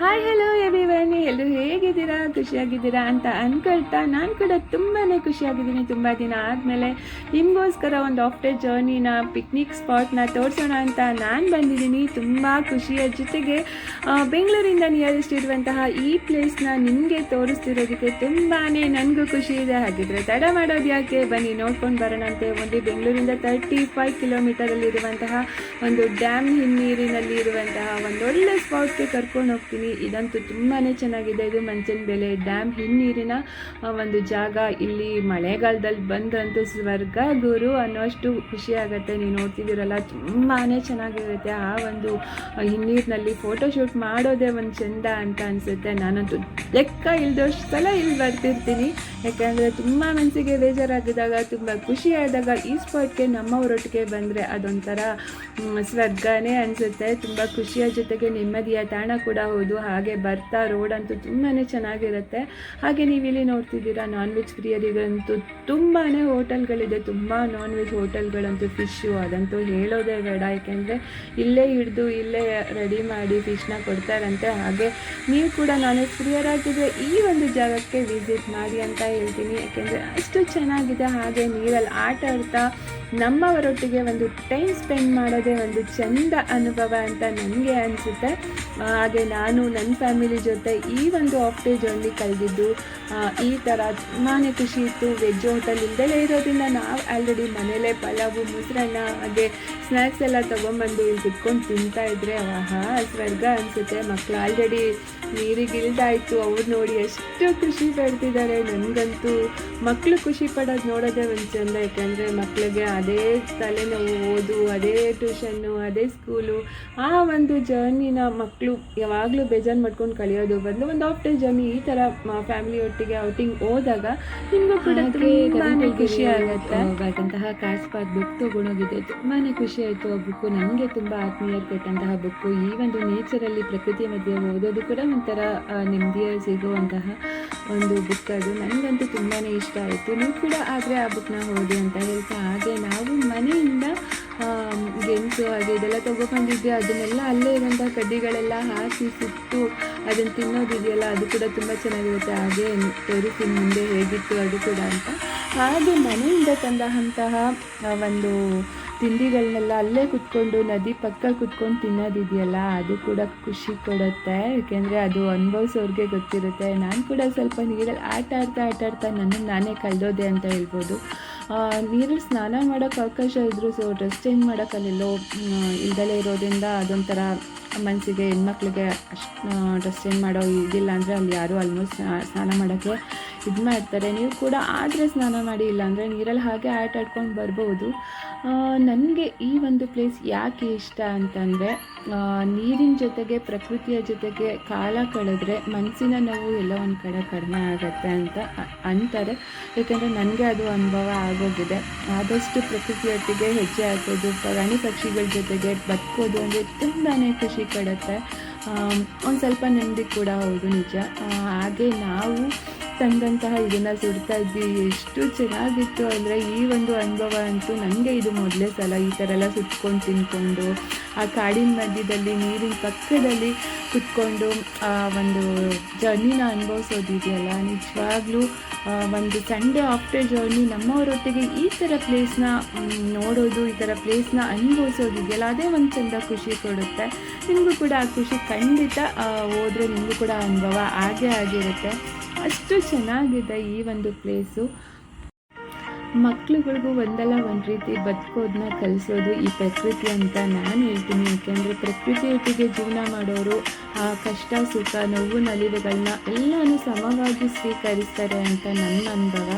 Hi hello everyone ಎಲ್ಲರೂ ಹೇಗಿದ್ದೀರಾ? ಖುಷಿಯಾಗಿದ್ದೀರಾ ಅಂತ ಅನ್ಕೊಳ್ತಾ ನಾನು ಕೂಡ ತುಂಬಾ ಖುಷಿಯಾಗಿದ್ದೀನಿ. ತುಂಬ ದಿನ ಆದಮೇಲೆ ನಿಮಗೋಸ್ಕರ ಒಂದು ಆಫ್ ಡೇ ಜರ್ನಿನ ಪಿಕ್ನಿಕ್ ಸ್ಪಾಟ್ನ ತೋರಿಸೋಣ ಅಂತ ನಾನು ಬಂದಿದ್ದೀನಿ. ತುಂಬ ಖುಷಿಯ ಜೊತೆಗೆ ಬೆಂಗಳೂರಿಂದ ನಿಯರೆಸ್ಟ್ ಇರುವಂತಹ ಈ ಪ್ಲೇಸ್ನ ನಿಮಗೆ ತೋರಿಸ್ತಿರೋದಕ್ಕೆ ತುಂಬಾ ನನಗೂ ಖುಷಿ ಇದೆ. ಹಾಗಿದ್ರೆ ತಡ ಮಾಡೋದು ಯಾಕೆ? ಬನ್ನಿ, ನೋಡ್ಕೊಂಡು ಬರೋಣಂತೆ. ಒಂದು ಬೆಂಗಳೂರಿಂದ ತರ್ಟಿ ಫೈವ್ ಕಿಲೋಮೀಟರಲ್ಲಿರುವಂತಹ ಒಂದು ಡ್ಯಾಮ್ ಹಿನ್ನೀರಿನಲ್ಲಿ ಇರುವಂತಹ ಒಂದೊಳ್ಳೆ ಸ್ಪಾಟ್ಗೆ ಕರ್ಕೊಂಡು ಹೋಗ್ತೀನಿ. ಇದಂತೂ ತುಂಬಾ ಚೆನ್ನಾಗಿದೆ. ಇದು ಮಂಚನ ಬೆಲೆ ಡ್ಯಾಮ್. ಹಿನ್ನೀರಿನ ಒಂದು ಜಾಗ. ಇಲ್ಲಿ ಮಳೆಗಾಲದಲ್ಲಿ ಬಂದಂತೂ ಸ್ವರ್ಗ ಗುರು ಅನ್ನೋಷ್ಟು ಖುಷಿ ಆಗುತ್ತೆ. ನೀವು ನೋಡ್ತಿದ್ದೀರಲ್ಲ ತುಂಬಾ ಚೆನ್ನಾಗಿರುತ್ತೆ. ಆ ಒಂದು ಹಿನ್ನೀರಿನಲ್ಲಿ ಫೋಟೋಶೂಟ್ ಮಾಡೋದೇ ಒಂದು ಚೆಂದ ಅಂತ ಅನಿಸುತ್ತೆ. ನಾನಂತೂ ಲೆಕ್ಕ ಇಲ್ದಷ್ಟು ಸಲ ಇಲ್ಲಿ ಬರ್ತಿರ್ತೀನಿ. ಯಾಕೆಂದರೆ ತುಂಬ ಮನಸ್ಸಿಗೆ ಬೇಜಾರಾಗಿದಾಗ ತುಂಬ ಖುಷಿ ಆದಾಗ ಈ ಸ್ಪಾಟ್ಗೆ ನಮ್ಮವರೊಟ್ಟಿಗೆ ಬಂದರೆ ಅದೊಂಥರ ಸ್ವರ್ಗನೇ ಅನಿಸುತ್ತೆ. ತುಂಬ ಖುಷಿಯ ಜೊತೆಗೆ ನೆಮ್ಮದಿಯ ತಾಣ ಕೂಡ ಹೌದು. ಹಾಗೆ ಬರ್ತಾ ರೋಡ್ ಅಂತೂ ತುಂಬಾ ಚೆನ್ನಾಗಿರುತ್ತೆ. ಹಾಗೆ ನೀವು ಇಲ್ಲಿ ನೋಡ್ತಿದ್ದೀರಾ ನಾನ್ ವೆಜ್ ಪ್ರಿಯರಿಗಂತೂ ತುಂಬಾ ಹೋಟೆಲ್ಗಳಿದೆ. ತುಂಬ ನಾನ್ ವೆಜ್ ಹೋಟೆಲ್ಗಳಂತೂ ಫಿಶ್ಶು ಅದಂತೂ ಹೇಳೋದೇ ಬೇಡ. ಯಾಕೆಂದರೆ ಇಲ್ಲೇ ಹಿಡಿದು ಇಲ್ಲೇ ರೆಡಿ ಮಾಡಿ ಫಿಶ್ನ ಕೊಡ್ತಾರಂತೆ. ಹಾಗೆ ನೀವು ಕೂಡ ನಾನ್ ವೆಜ್ ಪ್ರಿಯರಾಗಿದ್ದರೆ ಈ ಒಂದು ಜಾಗಕ್ಕೆ ವಿಸಿಟ್ ಮಾಡಿ ಅಂತ ಹೇಳ್ತೀನಿ. ಯಾಕೆಂದರೆ ಅಷ್ಟು ಚೆನ್ನಾಗಿದೆ. ಹಾಗೆ ನೀರಲ್ಲಿ ಆಟ ಆಡ್ತಾ ನಮ್ಮವರೊಟ್ಟಿಗೆ ಒಂದು ಟೈಮ್ ಸ್ಪೆಂಡ್ ಮಾಡೋದೇ ಒಂದು ಚಂದ ಅನುಭವ ಅಂತ ನನಗೆ ಅನಿಸುತ್ತೆ. ಹಾಗೆ ನಾನು ನನ್ನ ಫ್ಯಾಮಿಲಿ ಜೊತೆ ಈ ಒಂದು ಆಫ್ ಡೇ ಜರ್ನಿ ಕಳೆದಿದ್ದು ಈ ಥರ ತುಂಬಾ ಖುಷಿ ಇತ್ತು. ವೆಜ್ ಹೋಟೆಲ್ ಇಲ್ಲದೇ ಇರೋದ್ರಿಂದ ನಾವು ಆಲ್ರೆಡಿ ಮನೇಲೇ ಪಲಾವು, ಮೊಸರನ್ನ, ಹಾಗೆ ಸ್ನ್ಯಾಕ್ಸ್ ಎಲ್ಲ ತೊಗೊಂಬಂದು ಇಲ್ಲಿ ಕುತ್ಕೊಂಡು ತಿಂತಾ ಇದ್ರೆ ಆಹಾ, ಸ್ವರ್ಗ ಅನಿಸುತ್ತೆ. ಮಕ್ಕಳು ಆಲ್ರೆಡಿ ನೀರಿಗೆ ಇಳ್ದಾಯ್ತು ಅವ್ರು ನೋಡಿ ಎಷ್ಟು ಖುಷಿ ಪಡ್ತಿದ್ದಾರೆ ನನಗಂತೂ. ಮಕ್ಕಳು ಖುಷಿ ಪಡೋದು ನೋಡೋದೇ ಒಂದು ಚಂದ, ಯಾಕಂದರೆ ಮಕ್ಕಳಿಗೆ ಅದೇ ತಲೆನೋವು ಓದು ಅದೇ ಟ್ಯೂಷನ್ನು ಅದೇ ಸ್ಕೂಲು ಆ ಒಂದು ಜರ್ನಿನ ಮಕ್ಕಳು ಯಾವಾಗಲೂ ಬೇಜಾರು ಮಾಡ್ಕೊಂಡು ಕಲಿಯೋದು ಬದಲು ಒಂದು ಆಫ್ ಡೇ ಜರ್ನಿ ಈ ಥರ ಫ್ಯಾಮಿಲಿ ಒಟ್ಟಿಗೆ ಔಟಿಂಗ್ ಹೋದಾಗ ನಿಮಗೂ ಕೂಡ ತುಂಬಾ ಖುಷಿ ಆಗುತ್ತೆ. ಹೋಗಂತಹ ಕಾಸ್ಪಾದ ಬುಕ್ ತೊಗೊಂಡೋಗಿದೆ ತುಂಬಾ ಖುಷಿ ಆಯಿತು ಆ ಬುಕ್ಕು ನನಗೆ ತುಂಬ ಆತ್ಮೀಯರು ಕೊಟ್ಟಂತಹ ಬುಕ್ಕು ಈ ಒಂದು ನೇಚರಲ್ಲಿ ಪ್ರಕೃತಿ ಮಧ್ಯೆ ಓದೋದು ಕೂಡ ಒಂಥರ ನೆಮ್ಮದಿಯ ಸಿಗುವಂತಹ ಒಂದು ಬುಕ್ ಅದು. ನನಗಂತೂ ತುಂಬಾ ಇಷ್ಟ ಆಯಿತು. ನೀವು ಕೂಡ ಆದರೆ ಆ ಬುಕ್ನ ಓದಿ ಅಂತ ಹೇಳ್ತಾ ಹಾಗೆ ನಾವು ಮನೆಯಿಂದ ಗೆಣಸು ಹಾಗೆ ಇದೆಲ್ಲ ತೊಗೊಬಂದಿದ್ದೆ ಅದನ್ನೆಲ್ಲ ಅಲ್ಲೇ ಇರುವಂಥ ಕಡ್ಡಿಗಳೆಲ್ಲ ಹಾಕಿ ಸುಟ್ಟು ಅದನ್ನು ತಿನ್ನೋದಿದೆಯಲ್ಲ, ಅದು ಕೂಡ ತುಂಬ ಚೆನ್ನಾಗಿರುತ್ತೆ. ಹಾಗೆ ತೋರಿಸಿ ಮುಂದೆ ಹೇಗಿತ್ತು ಅದು ಕೂಡ ಅಂತ. ಹಾಗೆ ಮನೆಯಿಂದ ತಂದಂತಹ ಒಂದು ತಿಂಡಿಗಳನ್ನೆಲ್ಲ ಅಲ್ಲೇ ಕುತ್ಕೊಂಡು, ನದಿ ಪಕ್ಕ ಕುತ್ಕೊಂಡು ತಿನ್ನೋದಿದೆಯಲ್ಲ, ಅದು ಕೂಡ ಖುಷಿ ಕೊಡುತ್ತೆ. ಏಕೆಂದರೆ ಅದು ಅನುಭವಿಸೋರಿಗೆ ಗೊತ್ತಿರುತ್ತೆ. ನಾನು ಕೂಡ ಸ್ವಲ್ಪ ನೀರಲ್ಲಿ ಆಟ ಆಡ್ತಾ ಆಟ ಆಡ್ತಾ ನಾನೇ ಕಳೆದೋದೆ ಅಂತ ಹೇಳ್ಬೋದು. ನೀರಲ್ಲಿ ಸ್ನಾನ ಮಾಡೋಕ್ಕೆ ಅವಕಾಶ ಇದ್ದರೂ ಸೊ ಡ್ರೆಸ್ ಚೇಂಜ್ ಮಾಡೋಕ್ಕಲ್ಲೆಲ್ಲೋ ಇಲ್ದಲೇ ಇರೋದ್ರಿಂದ ಅದೊಂಥರ ಮನಸ್ಸಿಗೆ ಹೆಣ್ಮಕ್ಳಿಗೆ ಅಷ್ಟು ಡ್ರೆಸ್ ಚೇಂಜ್ ಮಾಡೋ ಇದಿಲ್ಲ ಅಂದರೆ ಅಲ್ಲಿ ಯಾರೂ ಆಲ್ಮೋಸ್ಟ್ ಸ್ನಾನ ಮಾಡೋಕ್ಕೆ ಇದು ಮಾಡ್ತಾರೆ. ನೀವು ಕೂಡ ಆದರೆ ಸ್ನಾನ ಮಾಡಿ, ಇಲ್ಲಾಂದರೆ ನೀರಲ್ಲಿ ಹಾಗೆ ಆಟ ಆಡ್ಕೊಂಡು ಬರ್ಬೋದು. ನನಗೆ ಈ ಒಂದು ಪ್ಲೇಸ್ ಯಾಕೆ ಇಷ್ಟ ಅಂತಂದರೆ ನೀರಿನ ಜೊತೆಗೆ ಪ್ರಕೃತಿಯ ಜೊತೆಗೆ ಕಾಲ ಕಳೆದ್ರೆ ಮನಸ್ಸಿನ ನೋವು ಎಲ್ಲ ಒಂದು ಕಡೆ ಕಡಿಮೆ ಆಗುತ್ತೆ ಅಂತ ಅಂತಾರೆ. ಏಕೆಂದರೆ ನನಗೆ ಅದು ಅನುಭವ ಆಗೋಗಿದೆ. ಆದಷ್ಟು ಪ್ರಕೃತಿಯೊಟ್ಟಿಗೆ ಹೆಜ್ಜೆ ಹಾಕೋದು, ಪ್ರಾಣಿ ಪಕ್ಷಿಗಳ ಜೊತೆಗೆ ಬದುಕೋದು ಅಂದರೆ ತುಂಬಾ ಖುಷಿ ಕೊಡುತ್ತೆ ಒಂದು ಸ್ವಲ್ಪ ನೆಮ್ಮದಿ ಕೂಡ ಹೌದು ನಿಜ. ಹಾಗೆ ನಾವು ತಂದಂತಹ ಇದನ್ನು ಸುಡ್ತಾ ಇದ್ವಿ ಎಷ್ಟು ಚೆನ್ನಾಗಿತ್ತು ಅಂದರೆ ಈ ಒಂದು ಅನುಭವ ಅಂತೂ ನನಗೆ ಇದು ಮೊದಲೇ ಸಲ ಈ ಥರ ಎಲ್ಲ ಸುಟ್ಕೊಂಡು ತಿನ್ಕೊಂಡು, ಆ ಕಾಡಿನ ಮಧ್ಯದಲ್ಲಿ, ನೀರಿನ ಪಕ್ಕದಲ್ಲಿ ಕುತ್ಕೊಂಡು ಒಂದು ಜರ್ನಿನ ಅನುಭವಿಸೋದಿದೆಯಲ್ಲ. ನಿಜವಾಗ್ಲೂ ಒಂದು ಸಂಡೇ ಆಫ್ಟರ್ ಜರ್ನಿ ನಮ್ಮವರೊಟ್ಟಿಗೆ ಈ ಥರ ಪ್ಲೇಸ್ನ ನೋಡೋದು, ಈ ಥರ ಪ್ಲೇಸ್ನ ಅನುಭವಿಸೋದಿದೆಯಲ್ಲ, ಅದೇ ಒಂದು ಚೆಂದ ಖುಷಿ ಕೊಡುತ್ತೆ. ನಿಮಗೂ ಕೂಡ ಆ ಖುಷಿ ಖಂಡಿತ ಹೋದ್ರೆ ನಿಮಗೂ ಕೂಡ ಅನುಭವ ಆಗೇ ಆಗಿರುತ್ತೆ. ಅಷ್ಟು ಚೆನ್ನಾಗಿದೆ ಈ ಒಂದು ಪ್ಲೇಸು ಮಕ್ಳುಗಳಿಗೂ ಒಂದಲ್ಲ ಒಂದು ರೀತಿ ಬದುಕೋದನ್ನ ಕಲಿಸೋದು ಈ ಪ್ರಕೃತಿ ಅಂತ ನಾನು ಹೇಳ್ತೀನಿ. ಯಾಕೆಂದರೆ ಪ್ರಕೃತಿಯೊಟ್ಟಿಗೆ ಜೀವನ ಮಾಡೋರು, ಆ ಕಷ್ಟ, ಸುಖ, ನೋವು ನಲಿವುಗಳನ್ನ ಎಲ್ಲನೂ ಸಮವಾಗಿ ಸ್ವೀಕರಿಸ್ತಾರೆ ಅಂತ ನನ್ನ ಅನುಭವ.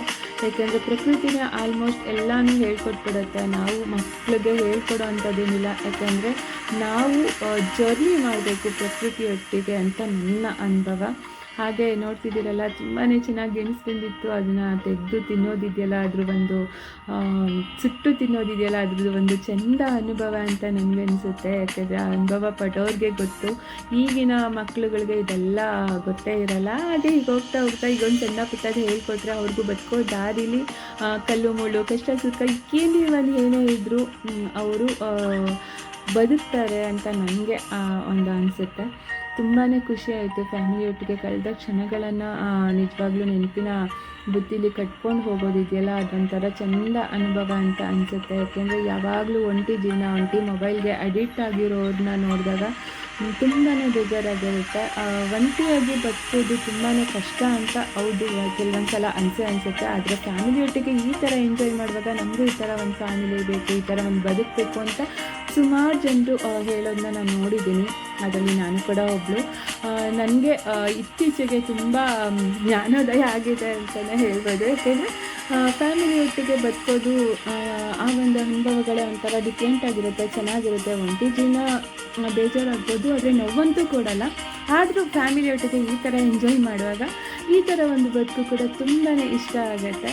ಯಾಕೆಂದರೆ ಪ್ರಕೃತಿನ ಆಲ್ಮೋಸ್ಟ್ ಎಲ್ಲನೂ ಹೇಳ್ಕೊಟ್ಬಿಡುತ್ತೆ. ನಾವು ಮಕ್ಕಳಿಗೆ ಹೇಳ್ಕೊಡೋ ಅಂಥದ್ದೇನಿಲ್ಲ. ಯಾಕೆಂದರೆ ನಾವು ಜರ್ನಿ ಮಾಡಬೇಕು ಪ್ರಕೃತಿಯೊಟ್ಟಿಗೆ ಅಂತ ನನ್ನ ಅನುಭವ. ಹಾಗೆ ನೋಡ್ತಿದ್ದೀರಲ್ಲ ತುಂಬಾ ಚೆನ್ನಾಗಿ ಗೆಣಸು ತಿಂದಿತ್ತು. ಅದನ್ನು ತೆಗೆದು ತಿನ್ನೋದಿದೆಯಲ್ಲ, ಅದ್ರ ಒಂದು ಸುಟ್ಟು ತಿನ್ನೋದಿದೆಯಲ್ಲ, ಅದ್ರದ್ದು ಒಂದು ಚೆಂದ ಅನುಭವ ಅಂತ ನನಗೆ ಅನಿಸುತ್ತೆ ಯಾಕಂದರೆ ಆ ಅನುಭವ ಪಡೋರಿಗೆ ಗೊತ್ತು. ಈಗಿನ ಮಕ್ಕಳುಗಳಿಗೆ ಇದೆಲ್ಲ ಗೊತ್ತೇ ಇರಲ್ಲ. ಅದೇ ಈಗ ಹೋಗ್ತಾ ಹೋಗ್ತಾ ಈಗ ಒಂದು ಚೆಂದ ಪುಟ್ಟದ ಹೇಳ್ಕೊಟ್ರೆ ಅವ್ರಿಗೂ ಬದುಕೋ ದಾರಿಲಿ ಕಲ್ಲು ಮುಳ್ಳು, ಕಷ್ಟ ಸುಖ ಏನೇ ಒಂದು ಏನೇ ಇದ್ದರೂ ಅವರು ಬದುಕ್ತಾರೆ ಅಂತ ನನಗೆ ಒಂದು ಅನಿಸುತ್ತೆ. ತುಂಬಾ ಖುಷಿ ಆಯಿತು ಫ್ಯಾಮಿಲಿ ಒಟ್ಟಿಗೆ ಕಳೆದ ಕ್ಷಣಗಳನ್ನು ನಿಜವಾಗ್ಲೂ ನೆನಪಿನ ಬುದ್ಧಿಲಿ ಕಟ್ಕೊಂಡು ಹೋಗೋದಿದೆಯಲ್ಲ, ಅದೊಂಥರ ಚೆಂದ ಅನುಭವ ಅಂತ ಅನಿಸುತ್ತೆ. ಯಾಕೆಂದರೆ ಯಾವಾಗಲೂ ಒಂಟಿ ಜೀವನ, ಒಂಟಿ ಮೊಬೈಲ್ಗೆ ಅಡಿಕ್ಟ್ ಆಗಿರೋದನ್ನ ನೋಡಿದಾಗ ತುಂಬಾ ಬೇಜಾರಾಗಿರುತ್ತೆ. ಒಂಟಿಯಾಗಿ ಬದುಕೋದು ತುಂಬಾ ಕಷ್ಟ ಅಂತ ಹೌದು ಕೆಲವೊಂದು ಸಲ ಅನಿಸೆ ಅನಿಸುತ್ತೆ. ಆದರೆ ಫ್ಯಾಮಿಲಿಯೊಟ್ಟಿಗೆ ಈ ಥರ ಎಂಜಾಯ್ ಮಾಡುವಾಗ ನಮಗೂ ಈ ಥರ ಒಂದು ಫ್ಯಾಮಿಲಿ ಬೇಕು, ಈ ಥರ ಒಂದು ಬದುಕಬೇಕು ಅಂತ ಸುಮಾರು ಜನರು ಹೇಳೋದನ್ನ ನಾನು ನೋಡಿದ್ದೀನಿ. ಅದರಲ್ಲಿ ನಾನು ಕೂಡ ಒಬ್ಬಳು ನನಗೆ ಇತ್ತೀಚೆಗೆ ತುಂಬ ಜ್ಞಾನೋದಯ ಆಗಿದೆ ಅಂತಲೇ ಹೇಳ್ಬೋದು. ಯಾಕೆಂದರೆ ಫ್ಯಾಮಿಲಿ ಒಟ್ಟಿಗೆ ಬದುಕೋದು ಆ, ಒಂದು ಅನುಭವಗಳೇ ಒಂಥರ ಡಿಫ್ರೆಂಟ್ ಆಗಿರುತ್ತೆ ಚೆನ್ನಾಗಿರುತ್ತೆ ಒಂಟಿ. ಜೀವನ ಬೇಜಾರಾಗ್ಬೋದು ಆದರೆ ನೋವಂತೂ ಕೊಡಲ್ಲ. ಆದರೂ ಫ್ಯಾಮಿಲಿ ಒಟ್ಟಿಗೆ ಈ ಥರ ಎಂಜಾಯ್ ಮಾಡುವಾಗ ಈ ಥರ ಒಂದು ಬದುಕು ಕೂಡ ತುಂಬಾ ಇಷ್ಟ ಆಗುತ್ತೆ.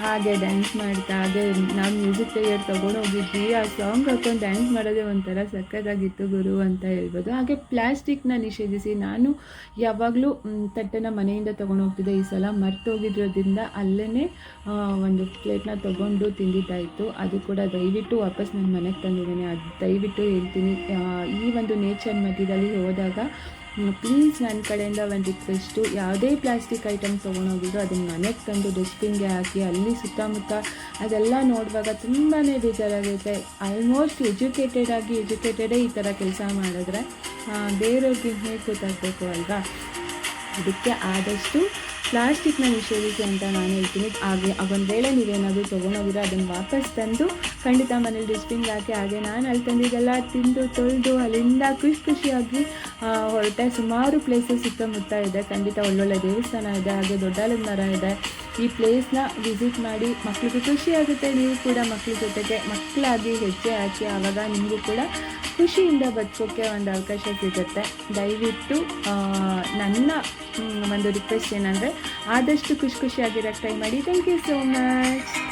ಹಾಗೆ ಡ್ಯಾನ್ಸ್ ಮಾಡ್ತಾ ಹಾಗೆ ನಾವು ಮ್ಯೂಸಿಕ್ ಪ್ಲೇಯರ್ ತೊಗೊಂಡು ಹೋಗಿದ್ವಿ. ಆ ಸಾಂಗ್ ಹಾಕೊಂಡು ಡ್ಯಾನ್ಸ್ ಮಾಡೋದೇ ಒಂಥರ ಸಕ್ಕತ್ತಾಗಿತ್ತು ಗುರು ಅಂತ ಹೇಳ್ಬೋದು. ಹಾಗೆ ಪ್ಲಾಸ್ಟಿಕ್ನ ನಿಷೇಧಿಸಿ ನಾನು ಯಾವಾಗಲೂ ತಟ್ಟೆನ ಮನೆಯಿಂದ ತೊಗೊಂಡು ಹೋಗ್ತಿದ್ದೆ. ಈ ಸಲ ಮರ್ತೋಗಿರೋದ್ರಿಂದ ಅಲ್ಲೇ ಒಂದು ಪ್ಲೇಟ್ನ ತೊಗೊಂಡು ತಿಂದಿದ್ದಾಯಿತು ಅದು ಕೂಡ ದಯವಿಟ್ಟು ವಾಪಸ್ ನನ್ನ ಮನೆಗೆ ತಂದಿದ್ದೇನೆ. ಅದು ದಯವಿಟ್ಟು ಹೇಳ್ತೀನಿ. ಈ ಒಂದು ನೇಚರ್ ಮಧ್ಯದಲ್ಲಿ ಹೋದಾಗ ಪ್ಲೀಸ್ ನನ್ನ ಕಡೆಯಿಂದ ಒಂದು ರಿಕ್ವೆಸ್ಟು ಯಾವುದೇ ಪ್ಲಾಸ್ಟಿಕ್ ಐಟಮ್ ತೊಗೊಂಡೋಗಿದ್ರು ಅದನ್ನು ಮನೆಗೆ ತಂದು ಡಸ್ಟ್ಬಿನ್ಗೆ ಹಾಕಿ ಅಲ್ಲಿ ಸುತ್ತಮುತ್ತ ಅದೆಲ್ಲ ನೋಡುವಾಗ ತುಂಬಾ ಬೇಜಾರಾಗುತ್ತೆ. ಆಲ್ಮೋಸ್ಟ್ ಎಜುಕೇಟೆಡ್ ಆಗಿ ಎಜುಕೇಟೆಡೇ ಈ ಥರ ಕೆಲಸ ಮಾಡಿದ್ರೆ ಬೇರೆಯವ್ರಿಗೆ ಹೇಗೆ ಗೊತ್ತಾಗಬೇಕು ಅಲ್ವಾ? ಅದಕ್ಕೆ ಆದಷ್ಟು ಪ್ಲಾಸ್ಟಿಕ್ನ ನಿಷೇಧಿಸಿ ಅಂತ ನಾನು ಹೇಳ್ತೀನಿ. ಹಾಗೆ ಒಂದು ವೇಳೆ ನೀವೇನಾದರೂ ತೊಗೊಂಡೋಗಿದ್ರೆ ಅದನ್ನು ವಾಪಸ್ ತಂದು ಖಂಡಿತ ಮನೇಲಿ ಡಸ್ಟ್ಬಿನ್ಗೆ ಹಾಕಿ, ಹಾಗೆ ನಾನು ಅಲ್ಲಿ ತಂದಿದ್ದೆಲ್ಲ ತಿಂದು, ತೊಳೆದು, ಅಲ್ಲಿಂದ ಖುಷಿ ಖುಷಿಯಾಗಿ ಹೊರಟೆ ಸುಮಾರು ಪ್ಲೇಸಸ್ ಸುತ್ತಮುತ್ತ ಇದೆ. ಖಂಡಿತ ಒಳ್ಳೊಳ್ಳೆ ದೇವಸ್ಥಾನ ಇದೆ, ಹಾಗೆ ದೊಡ್ಡ ಮರ ಇದೆ. ಈ ಪ್ಲೇಸ್ನ ವಿಸಿಟ್ ಮಾಡಿ ಮಕ್ಕಳಿಗೆ ಖುಷಿ ಆಗುತ್ತೆ. ನೀವು ಕೂಡ ಮಕ್ಕಳ ಜೊತೆಗೆ ಮಕ್ಕಳಾಗಿ ಹೆಜ್ಜೆ ಹಾಕಿ ಆವಾಗ ನಿಮಗೂ ಕೂಡ ಖುಷಿಯಿಂದ ಬದುಕೋಕ್ಕೆ ಒಂದು ಅವಕಾಶ ಸಿಗುತ್ತೆ. ದಯವಿಟ್ಟು ನನ್ನ ಒಂದು ರಿಕ್ವೆಸ್ಟ್ ಏನಂದರೆ ಆದಷ್ಟು ಖುಷಿ ಖುಷಿಯಾಗಿರೋಕ್ಕೆ ಟ್ರೈ ಮಾಡಿ ಥ್ಯಾಂಕ್ ಯು ಸೋ ಮಚ್